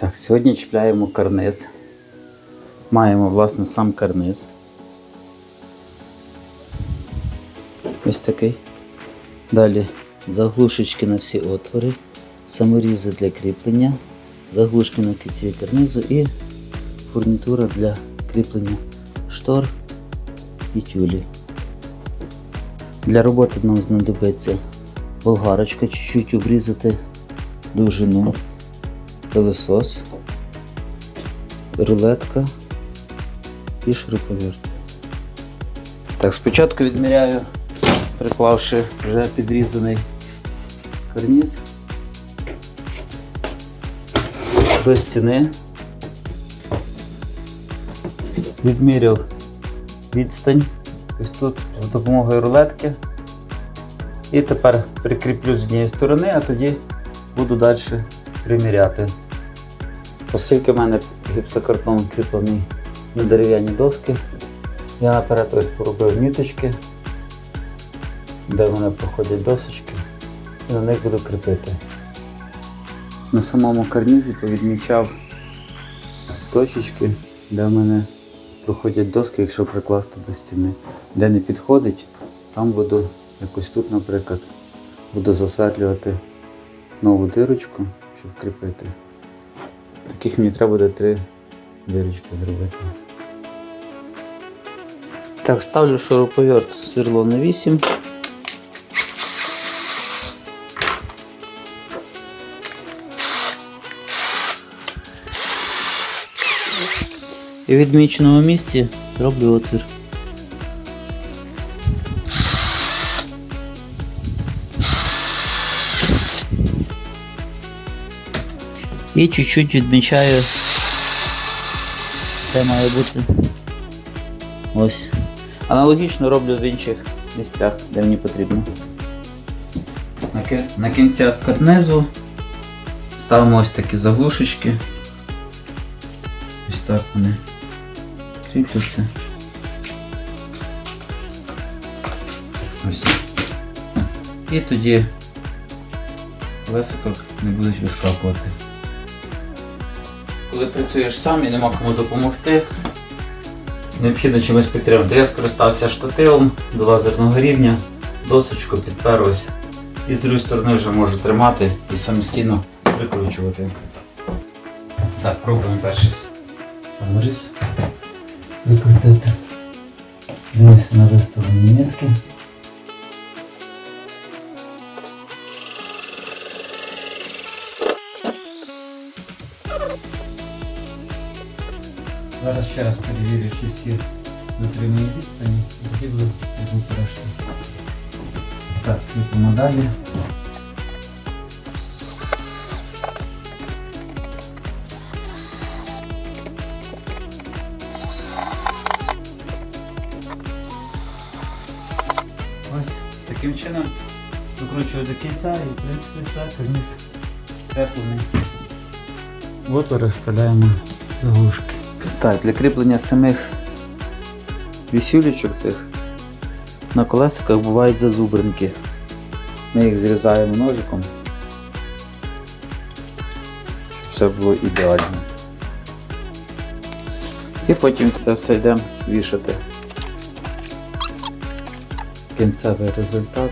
Так, сьогодні чіпляємо карниз. Маємо, власне, сам карниз. Ось такий. Далі заглушечки на всі отвори, саморізи для кріплення, заглушки на кінці карнизу і фурнітура для кріплення штор і тюлі. Для роботи нам знадобиться болгарочка, чуть-чуть обрізати довжину, пилосос, рулетка і шуруповерт. Так, спочатку відміряю, приклавши вже підрізаний карніз до стіни. Відміряв відстань ось тут за допомогою рулетки. І тепер прикріплю з однієї сторони, а тоді буду далі приміряти. Оскільки в мене гіпсокартон кріплений на дерев'яні доски, я наперед ось поробив міточки, де в мене проходять досочки, і на них буду кріпити. На самому карнізі повідмічав точечки, де в мене проходять доски, якщо прикласти до стіни. Де не підходить, там буду якось тут, наприклад, буду засверлювати нову дирочку, щоб кріпити. Таких мені треба буде три дирочки зробити. Так, ставлю шуруповерт сверло на 8. І в відміченому місці роблю отвір. І чуть-чуть відмічаю, де має бути. Ось. Аналогічно роблю в інших місцях, де мені потрібно. На, кінцях карнизу ставимо ось такі заглушечки. Ось так вони кріпляться. Ось. І тоді колесико не будуть вискакувати. Коли працюєш сам і нема кому допомогти, необхідно чимось підтримати. Я скористався штативом до лазерного рівня, досочку підпер ось. І з другої сторони вже можу тримати і самостійно прикручувати. Так, пробуємо перший саморіз. Викрутити. Дивимося на виставлені метки. Зараз ще раз перевірю, чи всі дотримані відстані, і буду робити решту. Так, кріпимо далі. Ось таким чином викручую до кінця і в принципі все, карніз цеплений. От розставляємо заглушки. Так, для кріплення самих вісюлечок цих на колесиках бувають зазубринки. Ми їх зрізаємо ножиком, все було ідеально. І потім це все йдемо вішати. Кінцевий результат.